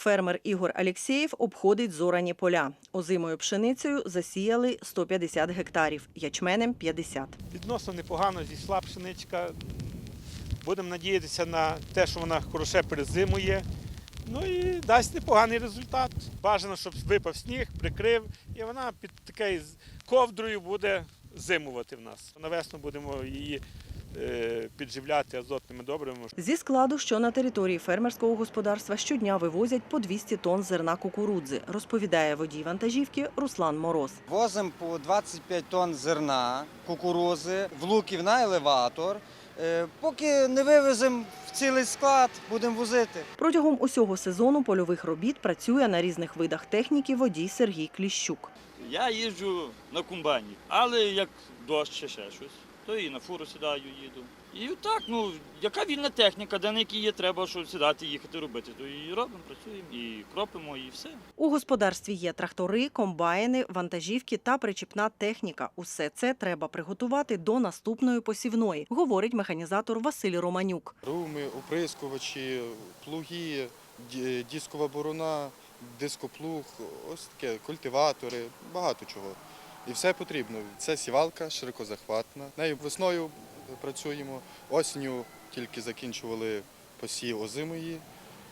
Фермер Ігор Алєксєєв обходить зорані поля. Озимою пшеницею засіяли 150 гектарів, ячменем 50. Відносно непогано зійшла пшеничка. Будемо надіятися на те, що вона хороше перезимує. Ну і дасть непоганий результат. Бажано, щоб випав сніг, прикрив, і вона під такою ковдрою буде зимувати в нас. На весну будемо її підживляти азотними добривами. Зі складу, що на території фермерського господарства щодня вивозять по 200 тонн зерна кукурудзи, розповідає водій вантажівки Руслан Мороз. Возимо по 25 тонн зерна, кукурузи, в луків на елеватор. Е, Поки не вивеземо в цілий склад, будемо возити. Протягом усього сезону польових робіт працює на різних видах техніки водій Сергій Кліщук. Я їжджу на комбайні, але як дощ чи ще щось, то і на фуру сідаю, їду. І так, ну, яка вільна техніка, де на якій є треба, що сідати, їхати робити, то і робимо, працюємо, і кропимо, і все. У господарстві є трактори, комбайни, вантажівки та причіпна техніка. Усе це треба приготувати до наступної посівної, говорить механізатор Василь Романюк. Руми, оприскувачі, плуги, ді- дискова борона, дископлуг, ось таке, культиватори, багато чого. І все потрібно. Це сівалка широкозахватна. Нею весною працюємо, осінню тільки закінчували посів озимої,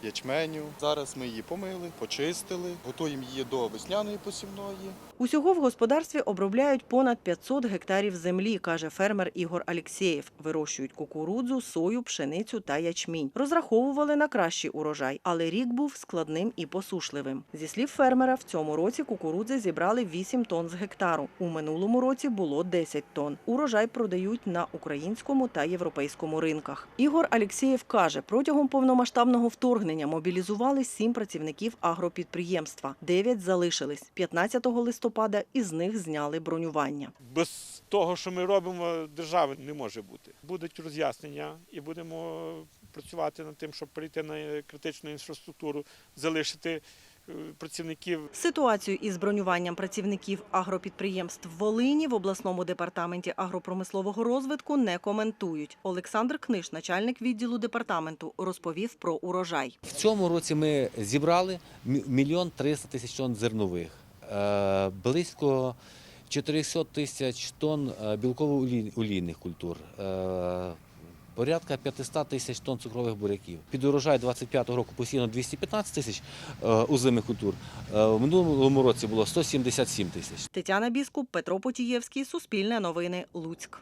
ячменю. Зараз ми її помили, почистили, готуємо її до весняної посівної. Усього в господарстві обробляють понад 500 гектарів землі, каже фермер Ігор Алєксєєв. Вирощують кукурудзу, сою, пшеницю та ячмінь. Розраховували на кращий урожай, але рік був складним і посушливим. Зі слів фермера, в цьому році кукурудзи зібрали 8 тонн з гектару. У минулому році було 10 тонн. Урожай продають на українському та європейському ринках. Ігор Алєксєєв каже, протягом повномасштабного вторгнення мобілізували сім працівників агропідприємства. Дев'ять залишились. 15 листопада із них зняли бронювання. Без того, що ми робимо, держави не може бути. Будуть роз'яснення і будемо працювати над тим, щоб прийти на критичну інфраструктуру, залишити працівників Ситуацію із бронюванням працівників агропідприємств Волині в обласному департаменті агропромислового розвитку не коментують. Олександр Книж, начальник відділу департаменту, розповів про урожай. В цьому році ми зібрали мільйон триста тисяч тонн зернових, е, близько 400 тисяч тонн е, білково-олійних культур, е, порядка 500 тисяч тонн цукрових буряків. Під урожай 25-го року посіяно 215 тисяч озимих культур. Е, В минулому році було 177 тисяч. Тетяна Біскуп, Петро Потієвський, Суспільне новини, Луцьк.